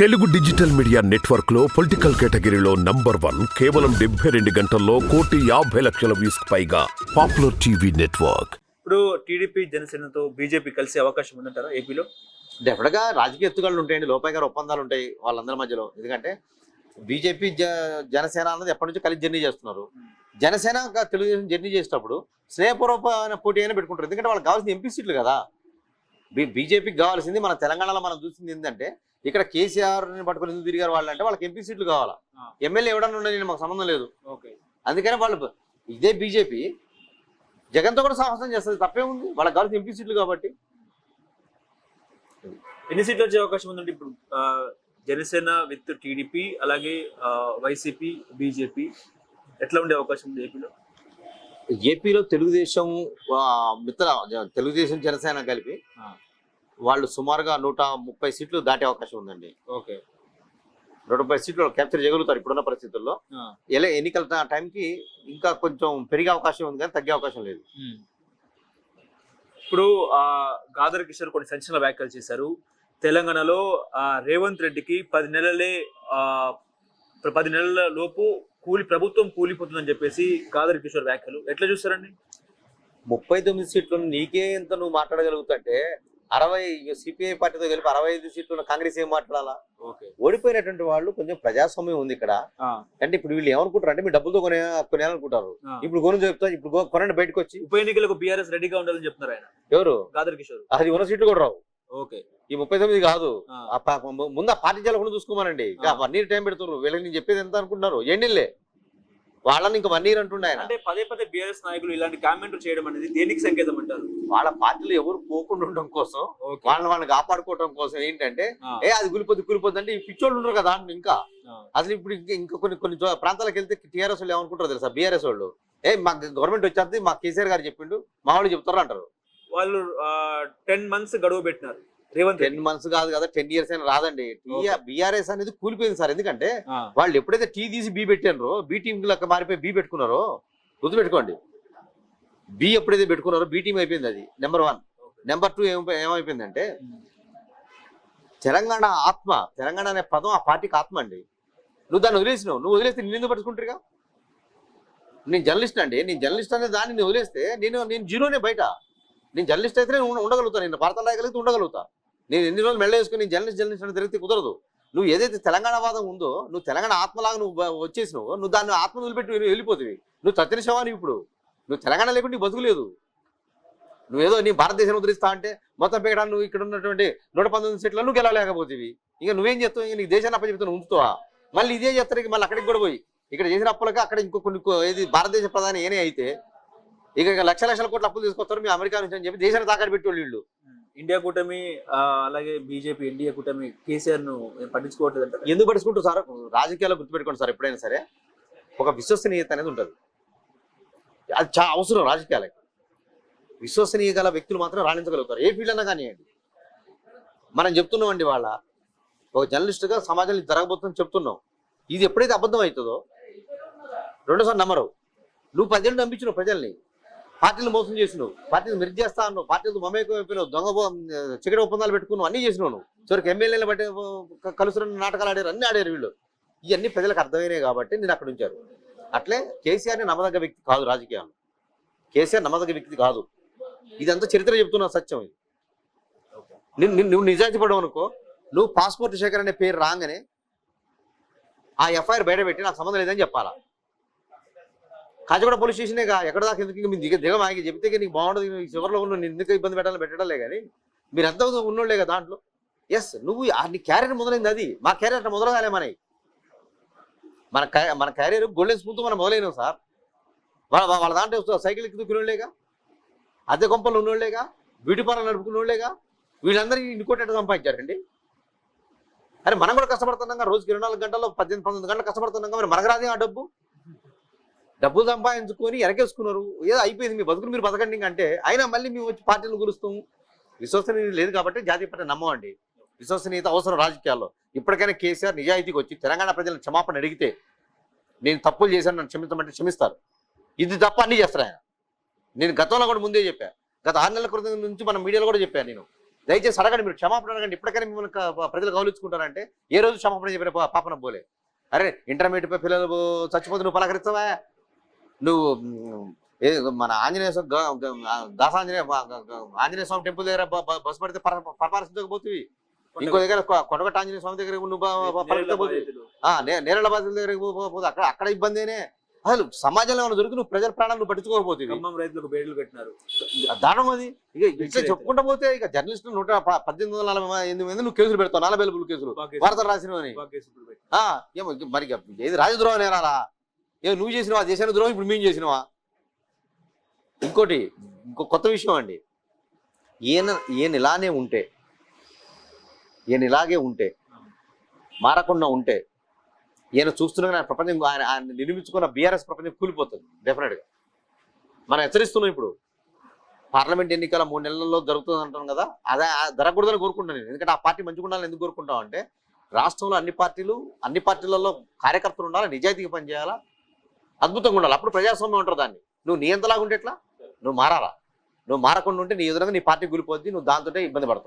Telugu digital media నెట్వర్క్లో political కేటగిరీలో number one కేవలం డెబ్బై రెండు గంటల్లో కోటి యాభై లక్షల వ్యూస్ పైగా పాపులర్ టీవీ నెట్వర్క్. ఇప్పుడు టీడీపీ జనసేనతో బీజేపీ కలిసే అవకాశం ఉందంటారా ఏపీలో? డెఫినెట్గా రాజకీయ ఎత్తుగడలు ఉంటాయండి లోపాయి గారు ఒప్పందాలు ఉంటాయి వాళ్ళందరి మధ్యలో. ఎందుకంటే బీజేపీ జనసేన అన్నది ఎప్పటి నుంచో కలిసి జర్నీ చేస్తున్నారు. జనసేన ఇంకా తెలుగుదేశం జర్నీ చేసేటప్పుడు స్నేహపూర్వకమైన పోటీ అయినా పెట్టుకుంటారు. ఎందుకంటే వాళ్ళకి కావాల్సింది ఎంపీ సీట్లు కదా. బీజేపీకి కావాల్సింది మన తెలంగాణలో మనం చూసింది ఏంటంటే ఇక్కడ కేసీఆర్ని పట్టుకుని ఎందుకు తిరిగారు వాళ్ళు అంటే వాళ్ళకి ఎంపీ సీట్లు కావాలా. ఎమ్మెల్యే ఎవడన్నా ఉండని మాకు సంబంధం లేదు. ఓకే. అందుకని వాళ్ళు ఇదే బీజేపీ జగన్తో కూడా సాహసం చేస్తుంది తప్పే ఉంది వాళ్ళకి కావాల్సిన ఎంపీ సీట్లు కాబట్టి. ఎన్ని సీట్లు వచ్చే అవకాశం ఉందంటే ఇప్పుడు? జనసేన విత్ టీడీపీ అలాగే వైసీపీ బీజేపీ ఎట్లా ఉండే అవకాశం ఉంది ఏపీలో? ఏపీలో తెలుగుదేశం మిత్ర తెలుగుదేశం జనసేన కలిపి. వాళ్ళు సుమారుగా నూట ముప్పై సీట్లు దాటే అవకాశం ఉందండి. ఓకే. నూట ముప్పై సీట్లు క్యాప్చర్ చేయగలుగుతారు ఇప్పుడున్న పరిస్థితుల్లో. ఎలా ఎన్నికల టైంకి ఇంకా కొంచెం పెరిగే అవకాశం ఉంది కానీ తగ్గే అవకాశం లేదు. ఇప్పుడు గాదర్ కిషోర్ కొన్ని సంచలన వ్యాఖ్యలు చేశారు. తెలంగాణలో రేవంత్ రెడ్డికి పది నెలలే పది నెలల లోపు కూలి ప్రభుత్వం కూలిపోతుందని చెప్పేసి గాదర్ కిషోర్ వ్యాఖ్యలు. ఎట్లా చూస్తారండి? ముప్పై తొమ్మిది సీట్లు నీకే ఎంత నువ్వు మాట్లాడగలుగుతుంటే అరవై సిపిఐ పార్టీతో కలిపి అరవై ఐదు సీట్లు కాంగ్రెస్ ఏం మాట్లాడాలా? ఓకే. ఓడిపోయినటువంటి వాళ్ళు కొంచెం ప్రజాస్వామ్యం ఉంది ఇక్కడ. అంటే ఇప్పుడు వీళ్ళు ఏమనుకుంటారు అంటే మీ డబ్బులతో కొనే కొనేయాలనుకుంటారు. ఇప్పుడు కొను చెప్తా ఇప్పుడు కొనండి బయటకు వచ్చి ఉప ఎన్నికలకు బీఆర్ఎస్ రెడీగా ఉండాలని చెప్తున్నారు ఆయన. ఎవరు? గాదర్ కిషోర్. అది ఉన్న సీట్లు కూడా రావు. ఓకే. ఈ ముప్పై తొమ్మిది కాదు. ముందు ఆ పార్టీ కూడా చూసుకోమనండి. ఇక. వన్ ఇయర్ టైం పెడుతున్నారు వీళ్ళకి నేను చెప్పేది ఎంత అనుకుంటున్నారు? ఎండిల్లే వాళ్ళని ఇంకా వన్ ఇయర్ అంటుండే ఆయన. అంటే పదే పదే బీఆర్ఎస్ నాయకులు ఇలాంటి కామెంట్లు చేయడం అనేది దేనికి సంకేతం అంటారు? వాళ్ళ పార్టీలు ఎవరు పోకుండా ఉండడం కోసం వాళ్ళని వాళ్ళని కాపాడుకోవడం కోసం ఏంటంటే ఏ అది కూలిపోద్ది కూలిపోద్ది అంటే ఈ పిచ్చోళ్ళు ఉండరు కదా ఇంకా. అసలు ఇప్పుడు ఇంకా కొన్ని కొన్ని ప్రాంతాలకు వెళ్తే టీఆర్ఎస్ వాళ్ళు ఏమనుకుంటారు తెలుసా? బీఆర్ఎస్ వాళ్ళు. ఏ మా గవర్నమెంట్ వచ్చేది మా కేసీఆర్ గారు చెప్పిండు మా వాళ్ళు చెప్తారు అంటారు వాళ్ళు టెన్ మంత్స్ గడువు పెట్టినారు. రేవంత్ టెన్ మంత్స్ కాదు కదా టెన్ ఇయర్స్ అయినా రాదండి. బీఆర్ఎస్ అనేది కూలిపోయింది సార్. ఎందుకంటే వాళ్ళు ఎప్పుడైతే టీ తీసి బీ పెట్టారో బీ టీం లెక్క మారిపోయి బీ పెట్టుకున్నారో గుర్తుపెట్టుకోండి. బి ఎప్పుడైతే పెట్టుకున్నారో బీ టీం అయిపోయింది అది నెంబర్ వన్. నెంబర్ టూ ఏమైపోయి ఏమైపోయిందంటే తెలంగాణ ఆత్మ తెలంగాణ అనే పదం ఆ పార్టీకి ఆత్మ అండి. నువ్వు దాన్ని వదిలేసినావు. నువ్వు వదిలేస్తే నేను ఎందుకు పట్టుకుంటారుగా నేను జర్నలిస్ట్ అండి. నేను జర్నలిస్ట్ అనే దాన్ని నేను వదిలేస్తే నేను నేను జీరోనే బయట. నేను జర్నలిస్ట్ అయితే నేను ఉండగలుగుతాను నేను వార్తలు రాయగలిగితే ఉండగలుగుతా. నేను ఎన్ని రోజులు మెళ్ళేసుకుని నేను జర్నలిస్ట్ జర్నలిస్ట్ అని తిరిగితే కుదరదు. నువ్వు ఏదైతే తెలంగాణ వాదం ఉందో నువ్వు తెలంగాణ ఆత్మలాగా నువ్వు వచ్చేసినావు నువ్వు దాన్ని ఆత్మ వదిలిపెట్టి వెళ్ళిపోతుంది నువ్వు తత్తిన నువ్వు ఇప్పుడు. నువ్వు తెలంగాణ లేకుండా నీకు బతుకులేదు నువ్వేదో నీ భారతదేశం ఉద్ధరిస్తా అంటే మొత్తం పేగడా నువ్వు ఇక్కడ ఉన్నటువంటి నూట పంతొమ్మిది సీట్లలో నువ్వు గెలవలేకపోతుంది ఇంకా నువ్వేం చేస్తావు? ఇంకా నీకు దేశాన్ని అప్పచెప్తే నువ్వు ఉంచుతావా? మళ్ళీ ఇదే చేస్తారు మళ్ళీ అక్కడికి కూడా పోయి. ఇక్కడ చేసిన అప్పులకి అక్కడ ఇంకో కొన్ని ఏది భారతదేశ ప్రధాని ఏనే అయితే ఇక ఇక లక్ష లక్షల కోట్ల అప్పులు తీసుకొస్తారు మీ అమెరికా నుంచి అని చెప్పి దేశాన్ని తాకట్టు పెట్టి వీళ్ళు. ఇండియా కూటమి అలాగే బీజేపీ ఎన్డీఏ కూటమి కేసీఆర్ను పట్టించుకోవట్లేదు అంటారు? ఎందుకు పడుచుకుంటారు సార్? రాజకీయాల్లో గుర్తుపెట్టుకోండి సార్ ఎప్పుడైనా సరే. ఒక విశ్వసనీయత అనేది ఉంటుంది. అది చాలా అవసరం రాజకీయాలకి. విశ్వసనీయ గల వ్యక్తులు మాత్రం రాణించగలుగుతారు. ఏ ఫీల్డ్ అన్నా కానివ్వండి. మనం చెప్తున్నామండి వాళ్ళ ఒక జర్నలిస్ట్గా సమాజంలో ఇది జరగబోతుందని చెప్తున్నాం. ఇది ఎప్పుడైతే అబద్ధం అవుతుందో రెండోసారి నమ్మరు. నువ్వు పదేళ్ళు నమ్మించినావు ప్రజల్ని. పార్టీలు మోసం చేసినావు పార్టీలు మెరుగు చేస్తా అన్నావు పార్టీలు మమేకం అయిపోయినావు దొంగ చికెన్ ఒప్పందాలు పెట్టుకున్నావు అన్నీ చేసినావు నువ్వు. చివరికి ఎమ్మెల్యేలు బట్టి కలుసుకున్న నాటకాలు ఆడారు అన్ని ఆడారు వీళ్ళు. ఇవన్నీ ప్రజలకు అర్థమైనాయి కాబట్టి నేను అక్కడ ఉంచారు. అట్లే కేసీఆర్ని నమ్మదగ్గ వ్యక్తి కాదు రాజకీయాలు. కేసీఆర్ నమ్మదగ్గ వ్యక్తి కాదు. ఇదంతా చరిత్ర చెప్తున్నా సత్యం ఇది. నిన్ను- నిన్ను- నువ్వు నిజాయితీ పడవు అనుకో. నువ్వు పాస్పోర్ట్ శేఖర్ అనే పేరు రాగానే ఆ ఎఫ్ఐఆర్ బయట పెట్టి నాకు సంబంధం లేదని చెప్పాలా? కాచిగూడ పోలీస్ స్టేషనే కా ఎక్కడ దాకా ఎందుకు మీ దిగ దిగ మాకి చెప్తే నీకు బాగుండదు. చివరిలో ఉన్న ఎందుకు ఇబ్బంది పెట్టాలని పెట్టడంలే కానీ మీరు ఎంత ఉన్నోళ్ళే కదా దాంట్లో. ఎస్ నువ్వు ఆ నీ క్యారియర్ మొదలైంది అది. మా క్యారియర్ అట్లా మొదలగాలే మనకి మన మన క్యారియర్ గోల్డెన్ స్పూన్తో మనం మొదలైనాం సార్. వాళ్ళ వాళ్ళ- వాళ్ళ దాంట్లో సైకిల్ ఎక్కి దుక్కునోళ్ళేగా అద్దె కొంపలు ఉన్నోళ్ళేగా బ్యూటీ పార్లర్ నడుపుకునేళ్ళేగా వీళ్ళందరికీ ఇంకోటి సంపాదించారండి. అరే మనం కూడా కష్టపడుతున్నాం రోజుకి ఇరవై నాలుగు గంటల్లో పద్దెనిమిది పంతొమ్మిది గంటలు కష్టపడుతున్నాం మరి మనకు రాదే ఆ డబ్బు. డబ్బులు సంపాదించుకొని ఎరకేసుకున్నారు. ఏదో అయిపోయింది మీ బతుకులు మీరు బతకండి అంటే అయినా మళ్ళీ మేము వచ్చి పార్టీలు గురుస్తాం విశ్వసనీయత లేదు కాబట్టి జాతీయ పార్టీ నమ్మమండి. విశ్వసనీయత అవసరం రాజకీయాల్లో. ఇప్పటికైనా కేసీఆర్ నిజాయితీకి వచ్చి తెలంగాణ ప్రజలను క్షమాపణ అడిగితే నేను తప్పులు చేశాను నన్ను క్షమించమంటే క్షమిస్తారు. ఇది తప్ప అన్నీ చేస్తారు ఆయన. నేను గతంలో కూడా ముందే చెప్పా. గత ఆరు నెలల క్రితం నుంచి మన మీడియాలో కూడా చెప్పాను నేను. దయచేసి అడగండి మీరు క్షమాపణ అడగండి. ఇప్పటికైనా మిమ్మల్ని ప్రజలు గౌలించుకుంటారంటే ఏ రోజు క్షమాపణ చెప్పిన పాపన పోలే. అరే ఇంటర్మీడియట్ పిల్లలు చచ్చిపోతే నువ్వు పలకరిస్తావా? నువ్వు మన ఆంజనేయ స్వామి దాసాంజనేయ గ- ఆంజనేయ స్వామి టెంపుల్ దగ్గర బస్సు పడితే పరపరసించకపోతుంది ఇంకో దగ్గర కొండగట్ట ఆంజనేయ స్వామి దగ్గర నువ్వు బాధితులు. నేరళ బాధితుల దగ్గర పోతే అక్కడ అక్కడ ఇబ్బందినే అసలు సమాజంలో ఏమైనా దొరికి నువ్వు ప్రజల ప్రాణాలు పట్టించుకోకపోతే రైతులకు బేడీలు కట్టినారు. దారుణం అది. ఇక ఇట్లా చెప్పుకుంటా పోతే ఇక జర్నలిస్టులు నూట పద్దెనిమిది వందల నలభై ఎనిమిది మంది నువ్వు కేసులు పెడతావు. నలభై కేసులు. వార్తలు రాసినవని ఏమో మరి ఏది రాజద్రోహం నేరాలా ఏ నువ్వు చేసినవా? దేశానికి ద్రోహం ఇప్పుడు మేము చేసినవా? ఇంకోటి ఇంకో కొత్త విషయం అండి. ఈయన ఈయన ఇలానే ఉంటే ఈయన ఇలాగే ఉంటే మారకుండా ఉంటే ఈయన చూస్తున్నా ఆయన ప్రపంచం ఆయన ఆయన నిర్మించుకున్న బీఆర్ఎస్ ప్రపంచం కూలిపోతుంది డెఫినెట్గా మనం హెచ్చరిస్తున్నాం ఇప్పుడు. పార్లమెంట్ ఎన్నికల మూడు నెలల్లో జరుగుతుంది అంటాం కదా అదే ఆ జరగకూడదని కోరుకుంటాను నేను. ఎందుకంటే ఆ పార్టీ మంచిగా ఉండాలని ఎందుకు కోరుకుంటాం అంటే రాష్ట్రంలో అన్ని పార్టీలు అన్ని పార్టీలలో కార్యకర్తలు ఉండాలి నిజాయితీగా పనిచేయాలా? అద్భుతంగా ఉండాలి. అప్పుడు ప్రజాస్వామ్యం ఉంటారు దాన్ని. నువ్వు నీ ఎంతలాగా ఉంటే ఎట్లా? నువ్వు మారాలా? నువ్వు మారకుండా ఉంటే నీ ఎదురుగా నీ పార్టీ కూలిపోద్ది నువ్వు దాంతో ఇబ్బంది పడతావు.